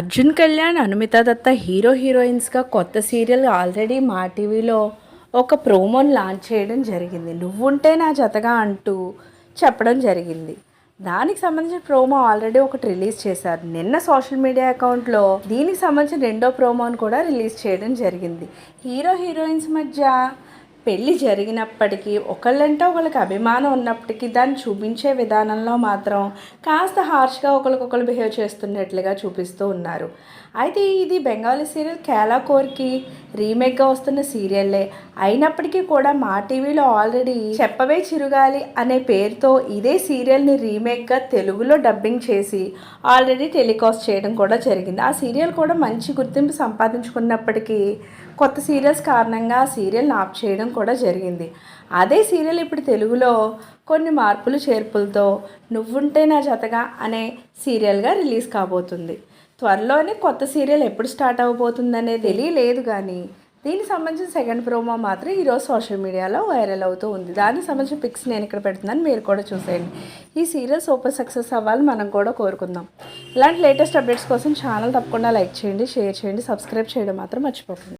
Arjun Kalyan Anumita Datta hero హీరోయిన్స్గా కొత్త serial already మా టీవీలో ఒక ప్రోమోని లాంచ్ చేయడం జరిగింది. నువ్వుంటే నా జతగా అంటూ చెప్పడం జరిగింది. దానికి సంబంధించిన ప్రోమో ఆల్రెడీ ఒకటి రిలీజ్ చేశారు. నిన్న సోషల్ మీడియా అకౌంట్లో దీనికి సంబంధించిన రెండో ప్రోమోని కూడా రిలీజ్ చేయడం జరిగింది. హీరో హీరోయిన్స్ మధ్య పెళ్ళి జరిగినప్పటికీ ఒకళ్ళంటే ఒకళ్ళకి అభిమానం ఉన్నప్పటికీ దాన్ని చూపించే విధానంలో మాత్రం కాస్త హార్ష్గా ఒకరికొకరు బిహేవ్ చేస్తున్నట్లుగా చూపిస్తూ ఉన్నారు. అయితే ఇది బెంగాలీ సీరియల్ కేలా కోర్కి రీమేక్గా వస్తున్న సీరియల్లే. అయినప్పటికీ కూడా మా టీవీలో ఆల్రెడీ చెప్పవే చిరుగాలి అనే పేరుతో ఇదే సీరియల్ని రీమేక్గా తెలుగులో డబ్బింగ్ చేసి ఆల్రెడీ టెలికాస్ట్ చేయడం కూడా జరిగింది. ఆ సీరియల్ కూడా మంచి గుర్తింపు సంపాదించుకున్నప్పటికీ కొత్త సీరియల్స్ కారణంగా ఆ సీరియల్ని ఆఫ్ చేయడం కూడా జరిగింది. అదే సీరియల్ ఇప్పుడు తెలుగులో కొన్ని మార్పులు చేర్పులతో నువ్వుంటే నా జతగా అనే సీరియల్గా రిలీజ్ కాబోతుంది. త్వరలోనే కొత్త సీరియల్ ఎప్పుడు స్టార్ట్ అవబోతుందనే తెలియలేదు కానీ దీనికి సంబంధించిన సెకండ్ ప్రోమో మాత్రం ఈరోజు సోషల్ మీడియాలో వైరల్ అవుతూ ఉంది. దానికి సంబంధించిన పిక్స్ నేను ఇక్కడ పెడుతున్నాను మీరు కూడా చూసేయండి. ఈ సీరియల్ సూపర్ సక్సెస్ అవ్వాలని మనం కూడా కోరుకుందాం. ఇలాంటి లేటెస్ట్ అప్డేట్స్ కోసం ఛానల్ తప్పకుండా లైక్ చేయండి షేర్ చేయండి సబ్స్క్రైబ్ చేయడం మాత్రం మర్చిపోకండి.